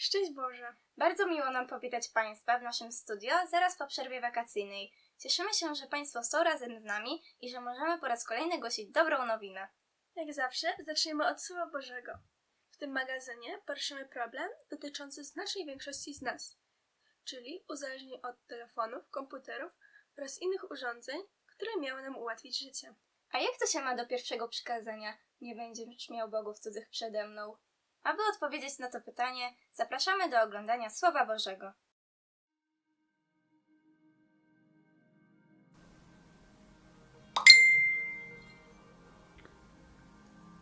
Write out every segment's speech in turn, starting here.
Szczęść Boże! Bardzo miło nam powitać Państwa w naszym studio zaraz po przerwie wakacyjnej. Cieszymy się, że Państwo są razem z nami i że możemy po raz kolejny głosić dobrą nowinę. Jak zawsze zaczniemy od Słowa Bożego. W tym magazynie poruszymy problem dotyczący znacznej większości z nas, czyli uzależnień od telefonów, komputerów oraz innych urządzeń, które miały nam ułatwić życie. A jak to się ma do pierwszego przykazania? Nie będziesz miał bogów cudzych przede mną. Aby odpowiedzieć na to pytanie, zapraszamy do oglądania Słowa Bożego.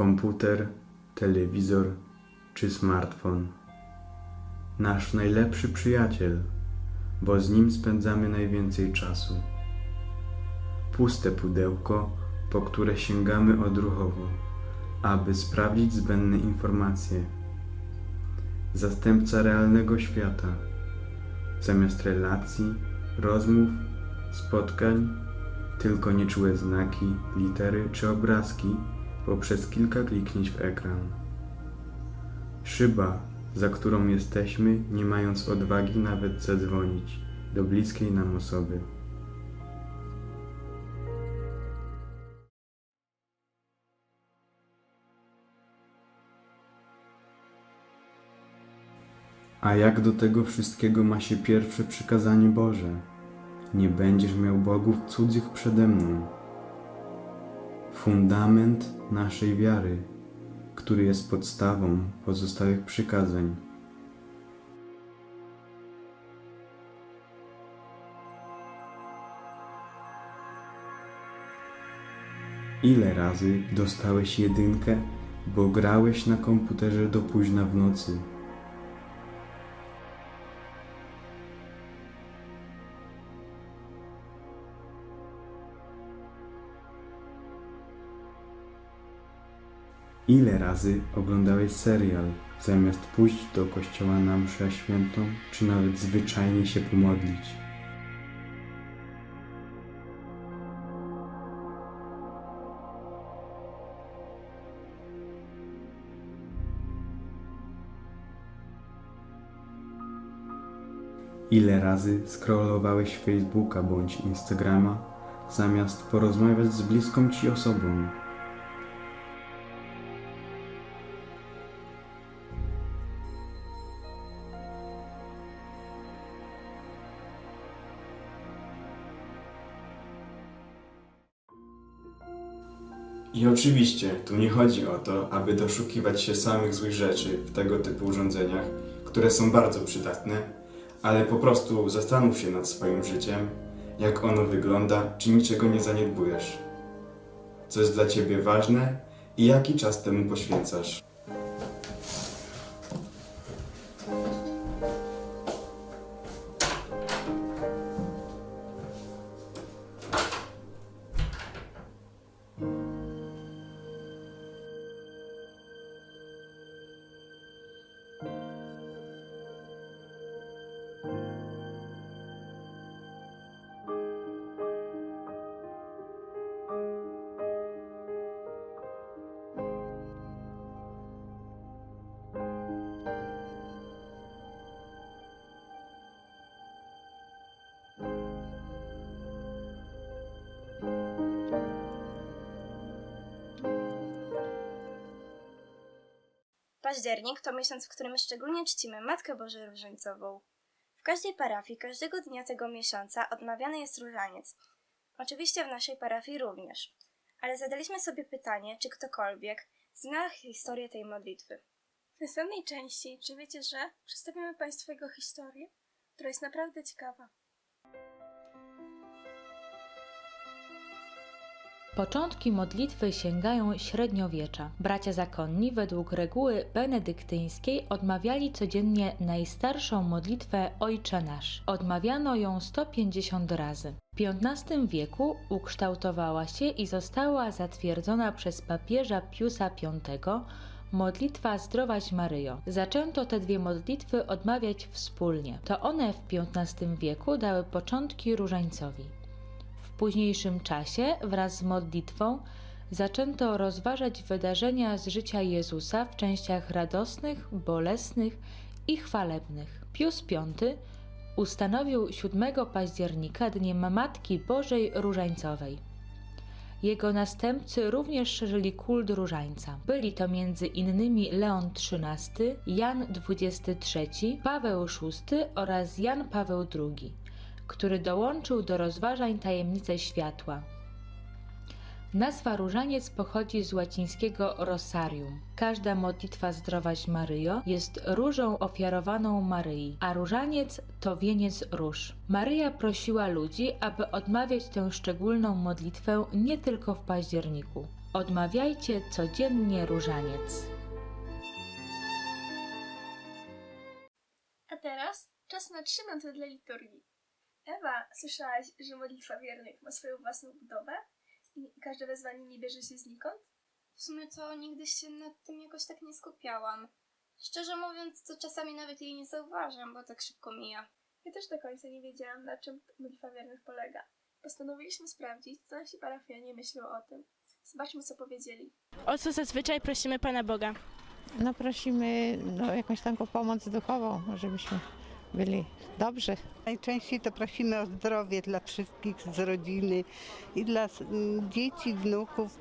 komputer, telewizor czy smartfon. Nasz najlepszy przyjaciel, bo z nim spędzamy najwięcej czasu. Puste pudełko, po które sięgamy odruchowo, aby sprawdzić zbędne informacje. Zastępca realnego świata. Zamiast relacji, rozmów, spotkań, tylko nieczułe znaki, litery czy obrazki poprzez kilka kliknięć w ekran. Szyba, za którą jesteśmy, nie mając odwagi nawet zadzwonić do bliskiej nam osoby. A jak do tego wszystkiego ma się pierwsze przykazanie Boże? Nie będziesz miał bogów cudzych przede mną fundament naszej wiary, który jest podstawą pozostałych przykazań. Ile razy dostałeś jedynkę, bo grałeś na komputerze do późna w nocy? Ile razy oglądałeś serial, zamiast pójść do kościoła na mszę świętą, czy nawet zwyczajnie się pomodlić? Ile razy scrollowałeś Facebooka bądź Instagrama, zamiast porozmawiać z bliską ci osobą? I oczywiście tu nie chodzi o to, aby doszukiwać się samych złych rzeczy w tego typu urządzeniach, które są bardzo przydatne, ale po prostu zastanów się nad swoim życiem, jak ono wygląda, czy niczego nie zaniedbujesz. Co jest dla ciebie ważne i jaki czas temu poświęcasz. Październik to miesiąc, w którym szczególnie czcimy Matkę Bożą Różańcową. W każdej parafii każdego dnia tego miesiąca odmawiany jest różaniec. Oczywiście w naszej parafii również. Ale zadaliśmy sobie pytanie, czy ktokolwiek zna historię tej modlitwy. W następnej części, czy wiecie, że przedstawimy Państwu jego historię, która jest naprawdę ciekawa. Początki modlitwy sięgają średniowiecza. Bracia zakonni według reguły benedyktyńskiej odmawiali codziennie najstarszą modlitwę Ojcze Nasz. Odmawiano ją 150 razy. W XV wieku ukształtowała się i została zatwierdzona przez papieża Piusa V modlitwa Zdrowaś Maryjo. Zaczęto te dwie modlitwy odmawiać wspólnie. To one w XV wieku dały początki różańcowi. Późniejszym czasie wraz z modlitwą zaczęto rozważać wydarzenia z życia Jezusa w częściach radosnych, bolesnych i chwalebnych. Pius V ustanowił 7 października Dniem Matki Bożej Różańcowej. Jego następcy również szerzyli kult różańca. Byli to między innymi Leon XIII, Jan XXIII, Paweł VI oraz Jan Paweł II, który dołączył do rozważań tajemnice światła. Nazwa różaniec pochodzi z łacińskiego rosarium. Każda modlitwa Zdrowaś Maryjo jest różą ofiarowaną Maryi, a różaniec to wieniec róż. Maryja prosiła ludzi, aby odmawiać tę szczególną modlitwę nie tylko w październiku. Odmawiajcie codziennie różaniec. A teraz czas na trzy minuty dla liturgii. Ewa, słyszałaś, że modlitwa wiernych ma swoją własną budowę i każde wezwanie nie bierze się znikąd? W sumie to nigdy się nad tym jakoś tak nie skupiałam. Szczerze mówiąc, to czasami nawet jej nie zauważam, bo tak szybko mija. Ja też do końca nie wiedziałam, na czym modlitwa wiernych polega. Postanowiliśmy sprawdzić, co nasi parafianie myślą o tym. Zobaczmy, co powiedzieli. O co zazwyczaj prosimy Pana Boga? No prosimy no, jakąś taką pomoc duchową, żebyśmy byli dobrzy. Najczęściej to prosimy o zdrowie dla wszystkich z rodziny i dla dzieci, wnuków.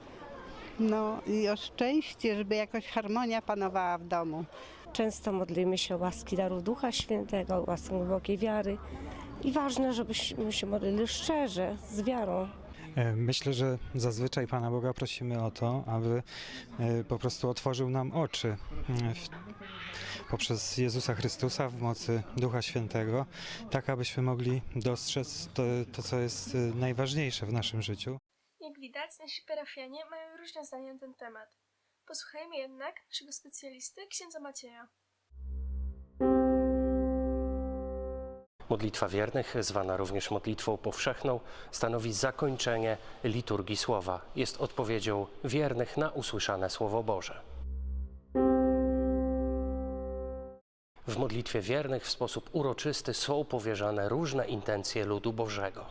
No i o szczęście, żeby jakoś harmonia panowała w domu. Często modlimy się o łaski daru Ducha Świętego, o łaskę głębokiej wiary. I ważne, żebyśmy się modlili szczerze, z wiarą. E, Myślę, że zazwyczaj Pana Boga prosimy o to, aby e, po prostu otworzył nam oczy poprzez Jezusa Chrystusa w mocy Ducha Świętego, tak abyśmy mogli dostrzec to, to co jest e, najważniejsze w naszym życiu. Jak widać, nasi parafianie mają różne zdania na ten temat. Posłuchajmy jednak naszego specjalisty, księdza Macieja. Modlitwa wiernych, zwana również modlitwą powszechną, stanowi zakończenie liturgii słowa. Jest odpowiedzią wiernych na usłyszane Słowo Boże. W modlitwie wiernych w sposób uroczysty są powierzane różne intencje ludu Bożego.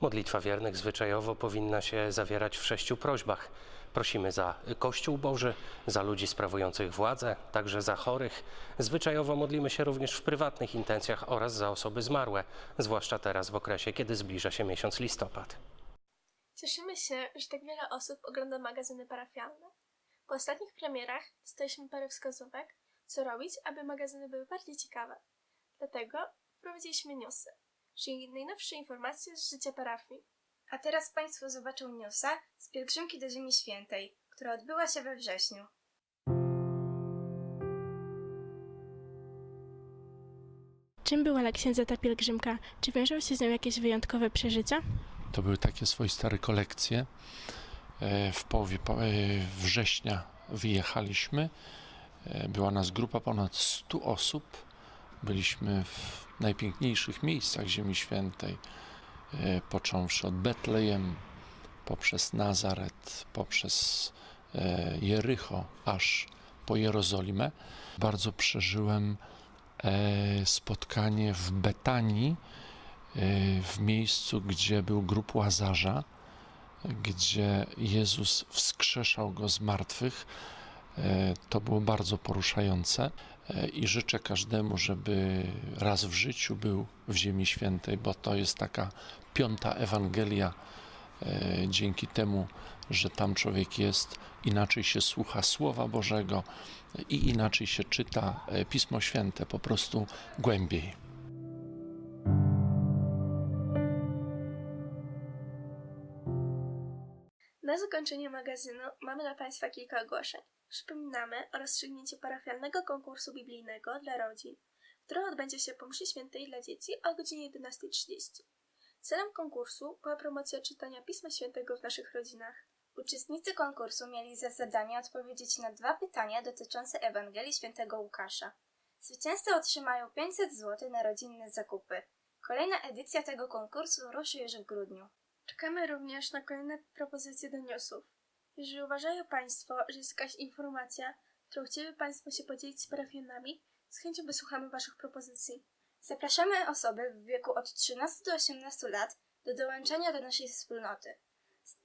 Modlitwa wiernych zwyczajowo powinna się zawierać w sześciu prośbach. Prosimy za Kościół Boży, za ludzi sprawujących władzę, także za chorych. Zwyczajowo modlimy się również w prywatnych intencjach oraz za osoby zmarłe, zwłaszcza teraz w okresie, kiedy zbliża się miesiąc listopad. Cieszymy się, że tak wiele osób ogląda magazyny parafialne. Po ostatnich premierach dostaliśmy parę wskazówek, co robić, aby magazyny były bardziej ciekawe. Dlatego wprowadziliśmy newsy, czyli najnowsze informacje z życia parafii. A teraz Państwo zobaczą newsa z pielgrzymki do Ziemi Świętej, która odbyła się we wrześniu. Czym była dla księdza ta pielgrzymka? Czy wiążą się z nią jakieś wyjątkowe przeżycia? To były takie swoiste rekolekcje. E, W połowie po- e, września wyjechaliśmy. E, Była nas grupa ponad 100 osób. Byliśmy w najpiękniejszych miejscach Ziemi Świętej, począwszy od Betlejem, poprzez Nazaret, poprzez Jericho, aż po Jerozolimę. Bardzo przeżyłem spotkanie w Betanii, w miejscu, gdzie był grób Łazarza, gdzie Jezus wskrzeszał go z martwych. E, To było bardzo poruszające e, i życzę każdemu, żeby raz w życiu był w Ziemi Świętej, bo to jest taka piąta Ewangelia. E, Dzięki temu, że tam człowiek jest, inaczej się słucha Słowa Bożego i inaczej się czyta Pismo Święte, po prostu głębiej. Na zakończenie magazynu mamy dla Państwa kilka ogłoszeń. Przypominamy o rozstrzygnięciu parafialnego konkursu biblijnego dla rodzin, który odbędzie się po mszy świętej dla dzieci o godzinie 11.30. Celem konkursu była promocja czytania Pisma Świętego w naszych rodzinach. Uczestnicy konkursu mieli za zadanie odpowiedzieć na dwa pytania dotyczące Ewangelii Świętego Łukasza. Zwycięzcy otrzymają 500 zł na rodzinne zakupy. Kolejna edycja tego konkursu ruszy już w grudniu. Czekamy również na kolejne propozycje do. Jeżeli uważają Państwo, że jest jakaś informacja, którą chcieliby Państwo się podzielić z parafianami, z chęcią wysłuchamy Waszych propozycji. Zapraszamy osoby w wieku od 13 do 18 lat do dołączenia do naszej wspólnoty.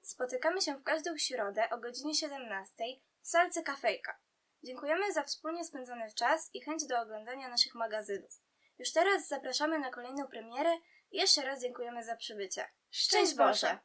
Spotykamy się w każdą środę o godzinie 17 w salce Kafejka. Dziękujemy za wspólnie spędzony czas i chęć do oglądania naszych magazynów. Już teraz zapraszamy na kolejną premierę i jeszcze raz dziękujemy za przybycie. Szczęść Boże!